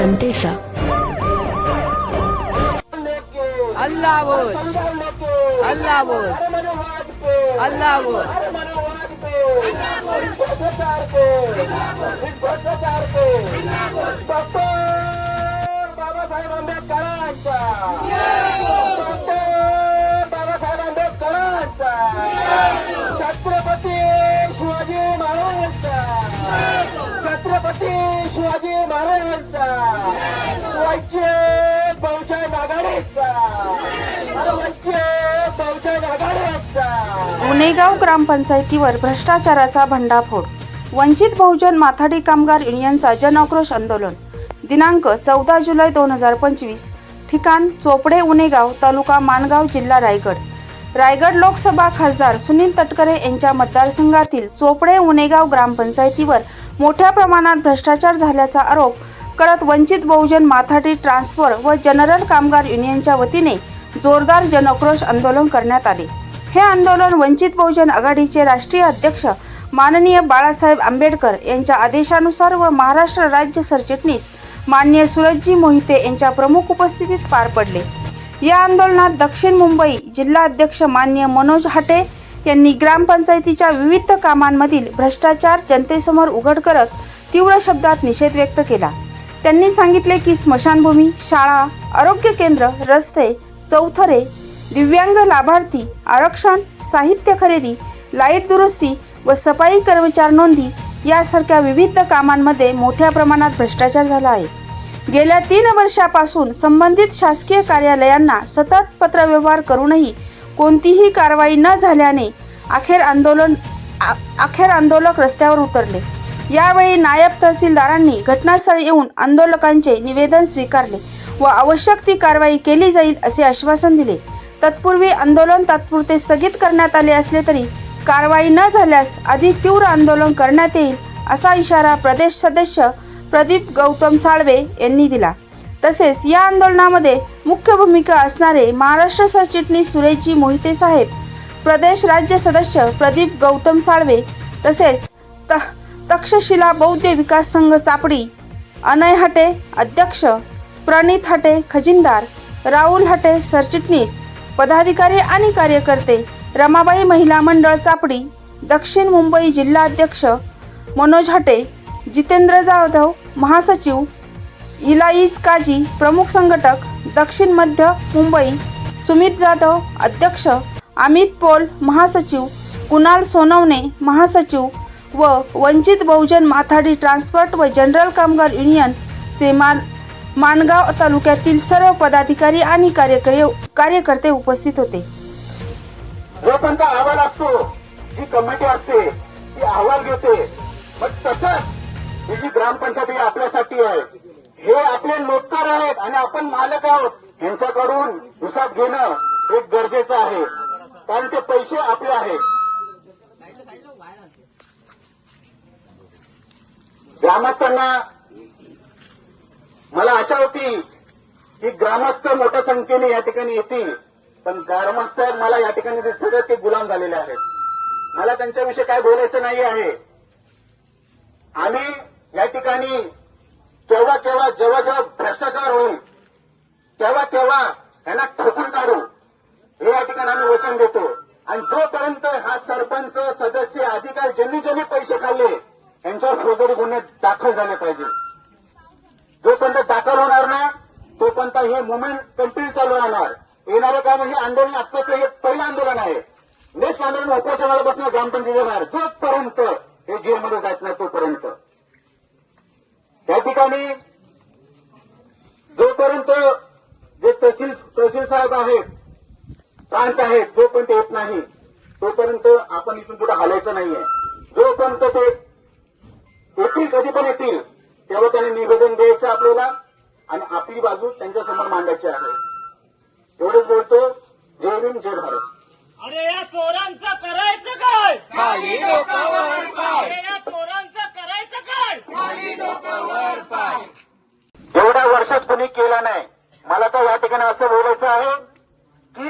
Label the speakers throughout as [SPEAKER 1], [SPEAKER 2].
[SPEAKER 1] जनतेचा
[SPEAKER 2] अल्लाह बोल अल्लाह बोल अल्लाह बोल
[SPEAKER 3] बाबासाहेब आंबेडकरांचा छत्रपती शिवाजी महाराजांचा. वंचित बहुजन आघाडीचा. वंचित बहुजन आघाडीचा.
[SPEAKER 4] उनेगाव ग्रामपंचायतीवर भ्रष्टाचाराचा भंडाफोड. वंचित बहुजन माथाडी कामगार युनियनचा जनआक्रोश आंदोलन. दिनांक चौदा जुलै दोन हजार पंचवीस. ठिकाण चोपडे उनेगाव तालुका मानगाव जिल्हा रायगड. रायगड लोकसभा खासदार सुनील तटकरे यांच्या मतदारसंघातील चोपडे उनेगाव ग्रामपंचायतीवर मोठ्या प्रमाणात भ्रष्टाचार झाल्याचा आरोप करत वंचित बहुजन माथाडी ट्रान्सफर व जनरल कामगार युनियनच्या वतीने जोरदार जनक्रोश आंदोलन करण्यात आले. हे आंदोलन वंचित बहुजन आघाडीचे राष्ट्रीय अध्यक्ष माननीय बाळासाहेब आंबेडकर यांच्या आदेशानुसार व महाराष्ट्र राज्य सरचिटणीस मान्य सुरजजी मोहिते यांच्या प्रमुख उपस्थितीत पार पडले. या आंदोलनात दक्षिण मुंबई जिल्हा अध्यक्ष मान्य मनोज हाटे यांनी ग्रामपंचायतीच्या विविध कामांमधील भ्रष्टाचार जनतेसमोर उघड करत तीव्र शब्दात निषेध व्यक्त केला. त्यांनी सांगितले की स्मशानभूमी शाळा आरोग्य केंद्र रस्ते चौथरे दिव्यांग लाभार्थी आरक्षण साहित्य खरेदी लाइट दुरुस्ती व सफाई कर्मचार नोंदी यासारख्या विविध कामांमध्ये मोठ्या प्रमाणात भ्रष्टाचार झाला आहे. गेल्या तीन वर्षापासून संबंधित शासकीय कार्यालयांना सतत पत्रव्यवहार करूनही कोणतीही कारवाई न झाल्याने अखेर आंदोलन आ- अखेर आंदोलक रस्त्यावर उतरले. यावेळी नायब तहसीलदारांनी घटनास्थळी येऊन आंदोलकांचे निवेदन स्वीकारले व आवश्यक ती कारवाई केली जाईल असे आश्वासन दिले. तत्पूर्वी आंदोलन तात्पुरते स्थगित करण्यात आले असले तरी कारवाई न झाल्यास अधिक तीव्र आंदोलन करण्यात येईल असा इशारा प्रदेश सदस्य प्रदीप गौतम साळवे यांनी दिला. तसेच या आंदोलनामध्ये मुख्य भूमिका असणारे महाराष्ट्र सरचिटणीस सुरेजी मोहिते साहेब प्रदेश राज्य सदस्य प्रदीप गौतम साळवे तसेच त तक्षशिला बौद्ध विकास संघ चापडी अनय हटे अध्यक्ष प्रणित हटे खजिनदार राहुल हटे सरचिटणीस पदाधिकारी आणि कार्यकर्ते रमाबाई महिला मंडळ चापडी दक्षिण मुंबई जिल्हा अध्यक्ष मनोज हटे जितेंद्र जाधव महासचिव इलाईज काजी प्रमुख संघटक दक्षिण मध्य मुंबई सुमित जाधव अध्यक्ष अमित पोल महासचिव कुणाल सोनवणे महासचिव व वंचित बहुजन माथाडी ट्रान्सपोर्ट व जनरल कामगार युनियनचे मान माणगाव तालुक्यातील सर्व पदाधिकारी आणि कार्यकर्ते कार्यकर्ते उपस्थित होते.
[SPEAKER 3] जोपर्यंत अहवाल असतो जी कमिटी असते ती अहवाल घेते. मग तसंच ही जी ग्रामपंचायत आपल्यासाठी आहे हे आपले नोकर आहेत आणि आपण मालक आहोत. यांच्याकडून हिसाब घेणं हे गरजेचं आहे. कारण ते पैसे आपले आहेत. ग्रामस्थांना मला आशा होती की ग्रामस्थ मोठ्या संख्येने या ठिकाणी येतील. पण ग्रामस्थ मला या ठिकाणी दिसतात ते गुलाम झालेले आहेत. मला त्यांच्याविषयी काय बोलायचं नाही आहे आम्ही या ठिकाणी केव्हा केव्हा जेव्हा जेव्हा भ्रष्टाचार होईल तेव्हा तेव्हा त्यांना ठोकून काढू. हे या ठिकाणी आम्ही वचन देतो. आणि जोपर्यंत हा सरपंच सदस्य अधिकारी ज्यांनी ज्यांनी पैसे खाल्ले यांच्यावर फौजदारी गुन्हे दाखल झाले पाहिजे. जोपर्यंत दाखल होणार ना तोपर्यंत हे मुवमेंट कंटिन्यू चालू राहणार. येणारं काम हे आंदोलन आत्ताचं हे पहिलं आंदोलन आहे. नेक्स्ट आंदोलन उपोषणाला बसणार ग्रामपंचायत बाहेर. जोपर्यंत हे जेलमध्ये जात नाही तोपर्यंत. त्या ठिकाणी जोपर्यंत जे तहसील तहसील साहेब आहेत प्रांत आहेत जोपर्यंत येत नाही तोपर्यंत आपण इथून पुढे हलायचं नाहीये. जोपर्यंत ते येतील कधी पण येतील तेव्हा त्यांनी निवेदन द्यायचं आपल्याला आणि आपली बाजू त्यांच्यासमोर मांडायची आहे. एवढंच बोलतो. जय भीम जय भारत.
[SPEAKER 5] अरे या चोरांचं करायचं काय? या चोरांचं करायचं काय
[SPEAKER 3] एवढ्या वर्षात कुणी केलं नाही. मला तर या ठिकाणी असं बोलायचं आहे की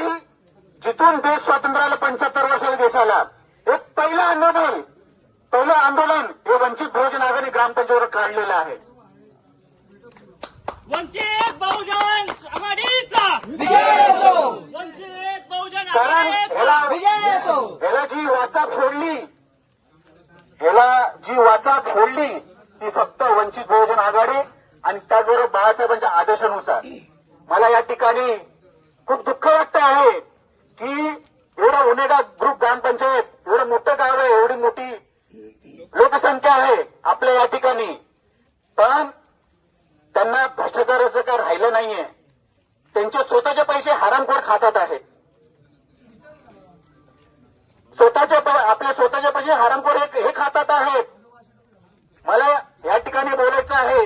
[SPEAKER 3] जिथून देश स्वातंत्र्याला पंच्याहत्तर वर्षाला देशाला एक पहिलं आंदोलन पहिलं आंदोलन हे वंचित बहुजन आघाडी ग्रामपंचायतीवर काढलेलं आहे.
[SPEAKER 5] वंचित बहुजन आघाडीचा.
[SPEAKER 2] विजय असो.
[SPEAKER 5] वंचित बहुजन
[SPEAKER 3] कारण
[SPEAKER 5] आघाडीचा.
[SPEAKER 3] ह्याला
[SPEAKER 2] विजय असो.
[SPEAKER 3] ह्याला जी वाचा फोडली ह्याला जी वाचा फोडली ती फक्त वंचित बहुजन आघाडी आणि त्याचबरोबर बाळासाहेबांच्या आदेशानुसार. मला या ठिकाणी खूप दुःख वाटत आहे की एवढा उनेगा ग्रुप ग्रामपंचायत एवढं मोठं गाव आहे एवढी मोठी लोकसंख्या आहे आपल्या या ठिकाणी. पण त्यांना भ्रष्टाचाराचं काय राहिलं नाहीये. त्यांचे स्वतःचे पैसे हरामखोर खातात आहेत. स्वतःचे आपल्या स्वतःचे पैसे हरामखोर हे हे खातात आहेत मला या ठिकाणी बोलायचं आहे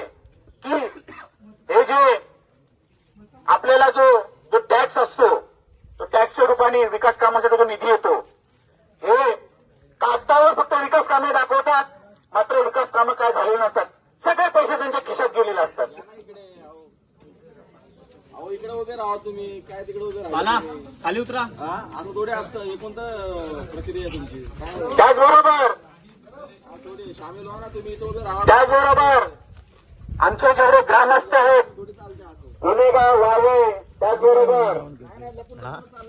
[SPEAKER 3] की हे जे आपल्याला जो जो टॅक्स असतो तो टॅक्सच्या रूपाने विकास कामासाठी जो निधी येतो हे कागदावर फक्त विकास कामे दाखवतात मात्र विकास कामं काय झालेली नसतात. सगळे पैसे त्यांच्या खिशात गेलेले असतात.
[SPEAKER 1] इकडे उभे राहा तुम्ही. काय तिकडे उभे राहा
[SPEAKER 5] खाली उतरा.
[SPEAKER 1] हा असं थोडे असतं. हे कोणतं प्रक्रिया तुमची? काय
[SPEAKER 3] त्याचबरोबर त्याचबरोबर आमचे जेवढे ग्रामस्थ आहेत गुन्हेगार वावे त्याचबरोबर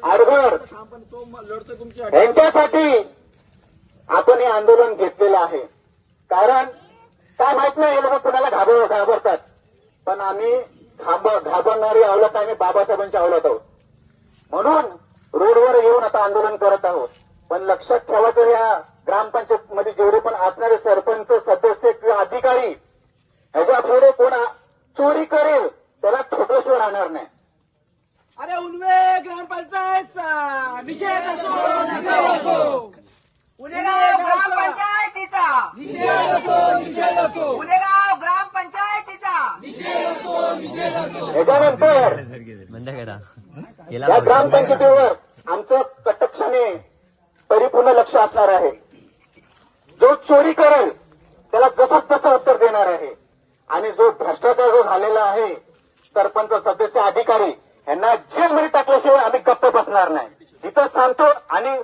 [SPEAKER 3] आडघर. यांच्यासाठी आपण हे आंदोलन घेतलेलं आहे. कारण काय माहीत नाही हे लोक कुणाला घाबर घाबरतात. पण आम्ही घाब घाबरणारी अवलत आम्ही बाबासाहेबांची अवलत आहोत. म्हणून रोडवर येऊन आता आंदोलन करत आहोत. पण लक्षात ठेवायचं या ग्रामपंचायत मध्ये जेवढे पण असणारे सरपंच सदस्य किंवा अधिकारी ह्याच्या पुढे कोण चोरी करेल त्याला ठोकल्याशिवाय राहणार नाही.
[SPEAKER 1] अरे उन्वे ग्रामपंचायतचा निषेध असो.
[SPEAKER 2] पुणेगाव ग्रामपंचायतीचा.
[SPEAKER 3] ह्याच्यानंतर या ग्रामपंचायतीवर आमचं कटक्षणे परिपूर्ण लक्ष असणार आहे. जो चोरी करेल त्याला जसं तसं उत्तर देणार आहे. आणि जो भ्रष्टाचार जो झालेला आहे सरपंच सदस्य अधिकारी यांना जेलमध्ये टाकल्याशिवाय आम्ही गप्प बसणार नाही. इथं सांगतो आणि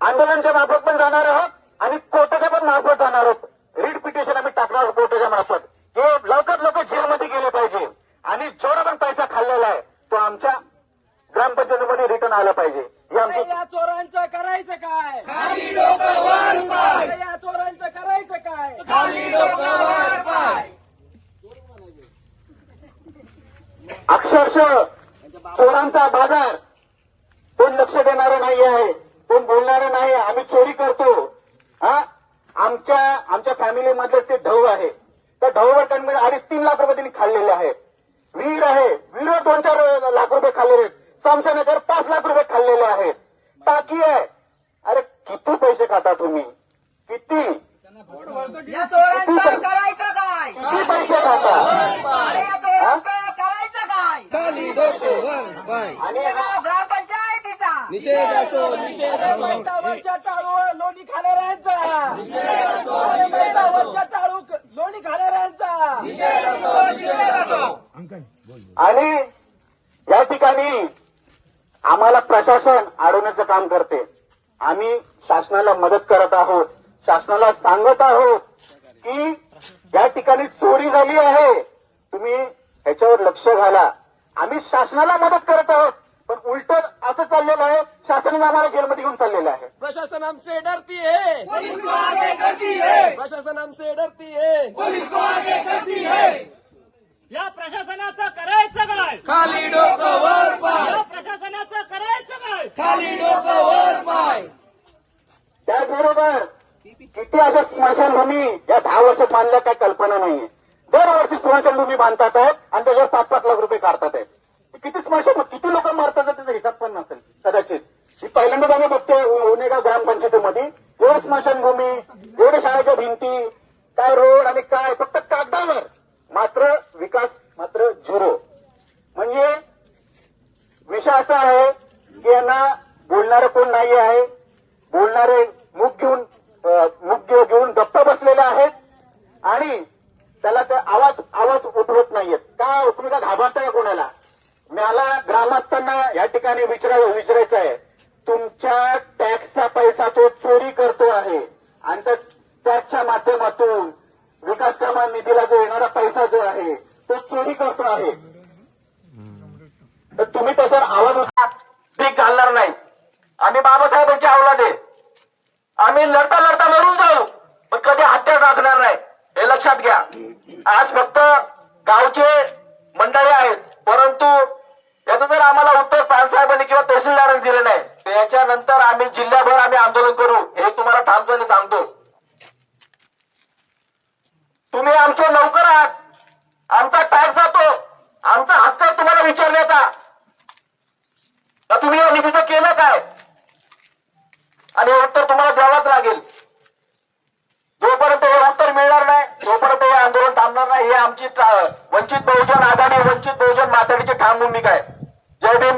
[SPEAKER 3] आंदोलनच्या मार्फत पण जाणार आहोत आणि कोर्टाच्या पण मार्फत जाणार आहोत. रीड पिटिशन आम्ही टाकणार आहोत कोर्टाच्या मार्फत. हे लवकर लवकर जेलमध्ये गेले पाहिजे. आणि जेवढा पण पैसा खाल्लेला आहे तो आमच्या ग्रामपंचायतीमध्ये रिटर्न आला पाहिजे.
[SPEAKER 1] या चोरांचं करायचं काय? अरे या चोरांचं करायचं काय?
[SPEAKER 3] अक्षरशः चोरांचा बाजार. कोण लक्ष देणारं नाही आहे कोण बोलणारं नाही आम्ही चोरी करतो. हा? आमच्या आमच्या फॅमिलीमधलेच ते ढव आहे. त्या ढववर त्यांनी अडीच तीन लाख रुपये त्यांनी खाल्लेले आहेत. वीर आहे. वीर दोन चार लाख रुपये खाल्लेले आहेत. समशानगर पाच लाख रुपये खाल्लेले आहेत. टाकी आहे. अरे किती पैसे खाता तुम्ही? किती?
[SPEAKER 2] या चोरांचं करायचं काय?
[SPEAKER 3] किती पैसे खाता?
[SPEAKER 1] लोणी खाणाऱ्यांचा. टाळू लोणी खाणाऱ्यांचा.
[SPEAKER 3] आणि या ठिकाणी आम्हाला प्रशासन अडवण्याचं काम करते. आम्ही शासनाला मदत करत आहोत. शासनाला सांगत आहोत की या ठिकाणी चोरी झाली आहे. तुम्ही ह्याच्यावर लक्ष घाला. आम्ही शासनाला मदत करत आहोत. पण उलट असं चाललेलं आहे शासनाने आम्हाला जेलमध्ये घेऊन चाललेलं आहे.
[SPEAKER 1] प्रशासन हमसे डरती है प्रशासन हमसे डरती है
[SPEAKER 5] या प्रशासनाचं करायचं काय?
[SPEAKER 1] खाली डोकं वर पाय
[SPEAKER 5] या प्रशासनाचं करायचं काय
[SPEAKER 1] खाली डोकं वर पाय
[SPEAKER 3] त्याचबरोबर किती अशा स्मशानभूमी या दहा वर्षात बांधल्या काही कल्पना नाहीये. दरवर्षी स्मशानभूमी बांधतात आहेत आणि त्याच्यावर पाच पाच लाख रुपये काढतात आहेत. किती स्मशान किती लोक मारतात त्याचा हिसाब पण नसेल. कदाचित. ही पहिल्यांदाच आम्ही बघतोय उनेगाव ग्रामपंचायतीमध्ये एवढं स्मशानभूमी एवढ्या शाळेच्या भिंती काय रोड आणि काय फक्त कागदावर. मात्र विकास मात्र झिरो. म्हणजे विषय असा आहे की यांना बोलणारं कोण नाही आहे? बोलणारे मुख घेऊन मुद्दे घेऊन गप्प बसलेले आहेत आणि त्याला ते आवाज आवाज उठवत नाहीयेत. का हो? तुम्ही का घाबरताय कोणाला? मला ग्रामस्थांना या ठिकाणी विचारा विचारायचं आहे. तुमच्या टॅक्सचा पैसा तो चोरी करतो आहे. आणि त्या टॅक्सच्या माध्यमातून विकास कामा निधीला जो येणारा पैसा जो आहे तो
[SPEAKER 5] चोरी करतो आहे. तर तुम्ही त्याच्यावर आवाज उठवा. पीक घालणार नाही. आम्ही बाबासाहेबांची आवलाद आहे आम्ही लढता लढता मरून जाऊ पण कधी हत्या टाकणार नाही. हे लक्षात घ्या. आज फक्त गावचे मंडळी आहेत परंतु याचं जर आम्हाला उत्तर साहेबांनी किंवा तहसीलदारांनी दिलं नाही त्याच्यानंतर आम्ही जिल्ह्याभर आम्ही आंदोलन करू हे तुम्हाला ठामपणे सांगतो. तुम्ही आमचे नौकर आहात. आमचा टॅक्स जातो. आमचा हक्क तुम्हाला विचारण्याचा. तुम्ही या निधीचं केलं काय? आणि हे उत्तर तुम्हाला द्यावाच लागेल. जोपर्यंत हे उत्तर मिळणार नाही तोपर्यंत हे आंदोलन थांबणार नाही हे आमची वंचित बहुजन आघाडी वंचित बहुजन माथाडीची ठाम भूमिका आहे जय भीम